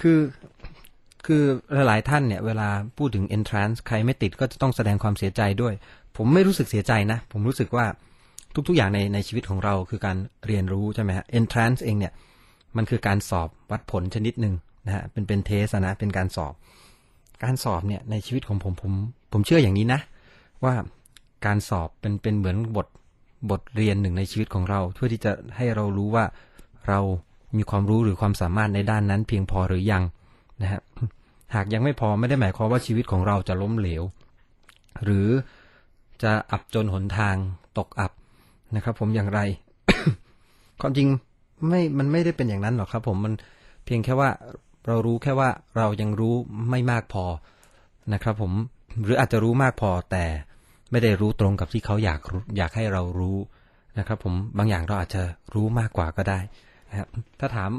คือคือหลายๆท่านเนี่ยเวลาพูดถึง entrance ใครไม่ติดก็จะต้องแสดงความเสียใจด้วย ผมไม่รู้สึกเสียใจนะ ผมรู้สึกว่าทุกๆอย่างในในชีวิตของเราคือการเรียนรู้ใช่ไหมฮะ entrance เองเนี่ยมันคือการสอบวัดผลชนิดหนึ่งนะฮะเป็นเป็นเทสนะเป็นการสอบ การสอบเนี่ยในชีวิตของผมผม ผมเชื่ออย่างนี้นะ ว่าการสอบเป็นเป็นเหมือนบทบทเรียนหนึ่งในชีวิตของเราเพื่อที่จะให้เรารู้ว่าเรา มีความรู้หรือความสามารถในด้านนั้นเพียงพอหรือยังนะฮะหากยังไม่พอไม่ได้หมายความว่าชีวิตของเราจะล้มเหลว หรือจะอับจนหนทางตกอับนะครับ ผมอย่างไร ความจริงไม่มันไม่ได้เป็นอย่างนั้นหรอกครับ ผมมันเพียงแค่ว่าเรารู้แค่ว่าเรายังรู้ไม่มากพอนะครับ ผมหรืออาจจะรู้มากพอแต่ไม่ได้รู้ตรงกับที่เขาอยากอยากให้เรารู้นะครับ ผมบางอย่างเราอาจจะรู้มากกว่าก็ได้ นะครับถ้าถาม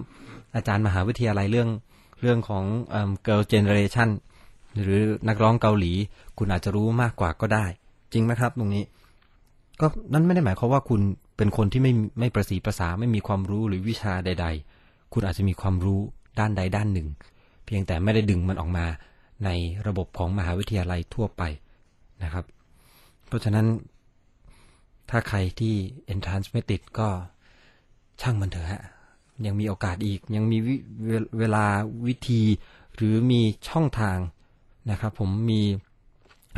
อาจารย์มหาวิทยาลัยเรื่องเรื่องของเอ่อ girl generation หรือนักร้องเกาหลี คุณอาจจะรู้มากกว่าก็ได้ จริงไหมครับ ตรงนี้ ก็นั่นไม่ได้หมายความว่าคุณเป็นคนที่ไม่ไม่ประสีภาษาไม่มีความรู้หรือวิชาใด ๆ คุณอาจจะมีความรู้ด้านใดด้านหนึ่ง เพียงแต่ไม่ได้ดึงมันออกมาในระบบของมหาวิทยาลัยทั่วไปนะครับ เพราะฉะนั้น ถ้าใครที่ entrance ไม่ติดก็ช่างมันเถอะฮะ ยังมีโอกาสอีก ยังมีเวลาวิธีหรือมีช่องทางนะครับ ผมมี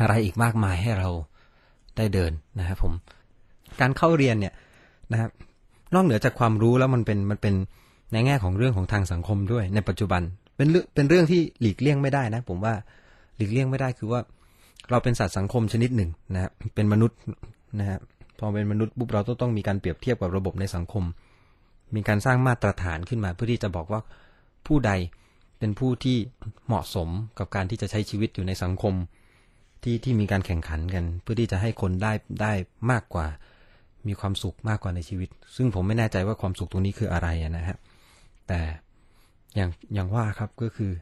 อะไรอีกมากมายให้เราได้เดินนะครับผมการเข้าเรียนเนี่ยนะครับนอกเหนือจากความรู้แล้วมันเป็นมันเป็นในแง่ของเรื่องของทางสังคมด้วย ในปัจจุบันเป็นเรื่องเป็นเรื่องที่หลีกเลี่ยงไม่ได้นะ ผมว่าหลีกเลี่ยงไม่ได้คือว่า เราเป็นสัตว์สังคมชนิดหนึ่งนะฮะเป็นมนุษย์นะฮะพอเป็นมนุษย์ปุ๊บเราต้องต้องมีการเปรียบเทียบกับระบบในสังคม มีการสร้างมาตรฐานขึ้นมาเพื่อที่จะบอกว่าผู้ใดเป็นผู้ที่เหมาะสมกับการที่จะใช้ชีวิตอยู่ในสังคมที่ที่มีการแข่งขันกัน เพื่อที่จะให้คนได้ได้มากกว่า มีความสุขมากกว่าในชีวิต ซึ่งผมไม่แน่ใจว่าความสุขตรงนี้คืออะไรนะฮะแต่อย่างอย่างว่าครับก็คือ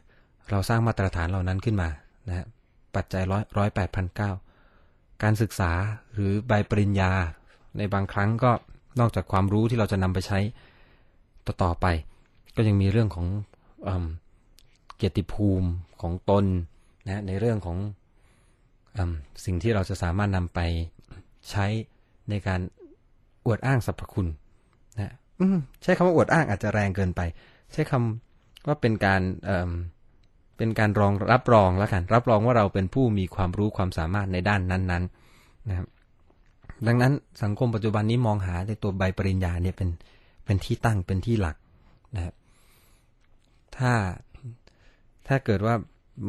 เราสร้างมาตรฐานเหล่านั้นขึ้นมานะฮะปัจจัยร้อยร้อยแปดพันเก้าการศึกษาหรือใบปริญญา ในบางครั้งก็นอกจากความรู้ที่เราจะนำไปใช้ ต่อไป ก็ยังมีเรื่องของอเกียรติภูมิของตนนะในเรื่องของอสิ่งที่เราจะสามารถนำไปใช้ในการอวดอ้างสรรพคุณนะใช้คำว่าอวดอ้างอาจจะแรงเกินไป ใช้คำว่าเป็นการเป็นการรองรับรองแล้วกัน รับรองว่าเราเป็นผู้มีความรู้ความสามารถในด้านนั้นๆนะครับดังนั้นสังคมปัจจุบันนี้มองหาในตัวใบปริญญาเนี่ยเป็น เป็นที่ตั้งเป็นที่หลักนะครับถ้าถ้าเกิดว่า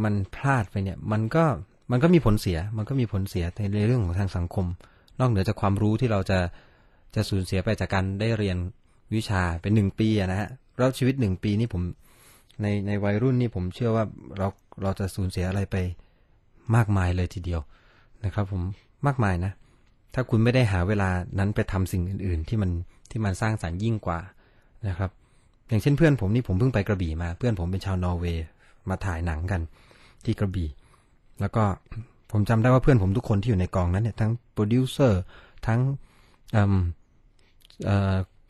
มันพลาดไปเนี่ย มันก็มันก็มีผลเสีย มันก็มีผลเสียในเรื่องของทางสังคม นอกเหนือจากความรู้ที่เราจะจะสูญเสียไปจากการได้เรียนวิชาเป็นหนึ่งปีนะฮะแล้วชีวิตหนึ่งปีนี่ผมในในวัยรุ่นนี่ผมเชื่อว่าเราเราจะสูญเสียอะไรไปมากมายเลยทีเดียวนะครับ ผมมากมายนะ ถ้าคุณไม่ได้หาเวลานั้นไปทำสิ่งอื่น ๆ ที่มันที่มันสร้างสารรค์ยิ่งกว่านะครับ อย่างเช่นเพื่อนผมนี่ผมเพิ่งไปกระบี่มา เพื่อนผมเป็นชาวนอร์เวย์มาถ่ายหนังกัน ที่กระบี่ แล้วก็ผมจำได้ว่าเพื่อนผมทุกคนที่อยู่ในกองนั้นเนี่ยทั้งโปรดิวเซอร์ทั้ง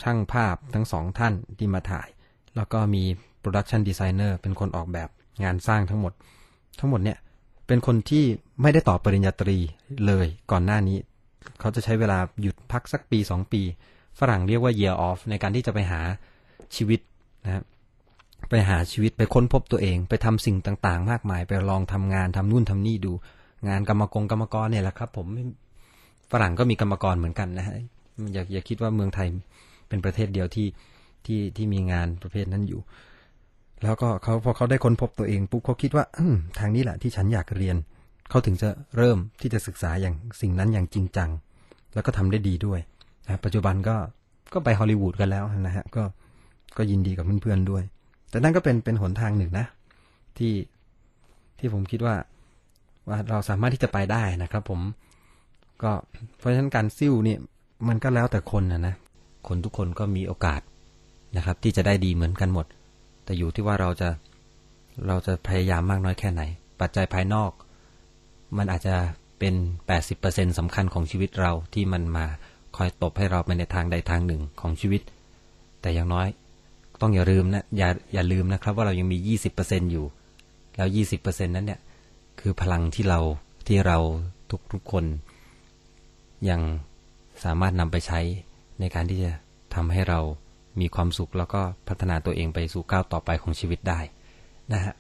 ช่างภาพทั้งสองท่านที่มาถ่าย แล้วก็มีโปรดักชันดีไซเนอร์เป็นคนออกแบบงานสร้างทั้งหมด ทั้งหมดเนี่ยเป็นคนที่ไม่ได้ต่อปริญญาตรีเลยก่อนหน้านี้ เขาจะใช้เวลาหยุดพักสักปีสองปี ฝรั่งเรียกว่า year off ในการที่จะไปหาชีวิตนะไปหาชีวิตไปค้นพบตัวเอง ไปทำสิ่งต่างๆ มากมาย ไปลองทำงานทำนู่นทำนี่ดู งานกรรมกรกรรมกรเนี่ยแหละครับ ผมฝรั่งก็มีกรรมกรเหมือนกันนะฮะอย่าอย่าคิดว่าเมืองไทยเป็นประเทศเดียวที่ที่ที่มีงานประเภทนั้นอยู่ แล้วก็เขาพอเขาได้ค้นพบตัวเองปุ๊บเขาคิดว่าทางนี้แหละที่ฉันอยากเรียน เขาถึงจะเริ่มที่จะศึกษาอย่างสิ่งนั้นอย่างจริงจัง แล้วก็ทำได้ดีด้วยนะปัจจุบันก็ก็ไปฮอลลีวูดกันแล้วนะฮะก็ก็ยินดีกับเพื่อนๆด้วย แต่นั่นก็เป็นเป็นหนทางหนึ่งนะ ที่ที่ผมคิดว่าว่าเราสามารถที่จะไปได้นะครับ ผมก็เพราะฉะนั้นการซิ่วเนี่ยมันก็แล้วแต่คนนะนะคนทุกคนก็มีโอกาสนะครับ ที่จะได้ดีเหมือนกันหมด แต่อยู่ที่ว่าเราจะเราจะพยายามมากน้อยแค่ไหน ปัจจัยภายนอก มันอาจจะเป็น 80%สำคัญของชีวิตเราที่มันมาคอยตบให้เราไปในทางใดทางหนึ่งของชีวิต แต่อย่างน้อยต้องอย่าลืมนะอย่าอย่าลืมนะครับ ว่าเรายังมี 20%อยู่ แล้ว 20%นั้นเนี่ยคือพลังที่เราที่เราทุกทุกคน ยังสามารถนำไปใช้ในการที่จะทำให้เรามีความสุขแล้วก็พัฒนาตัวเองไปสู่ก้าวต่อไปของชีวิตได้นะฮะ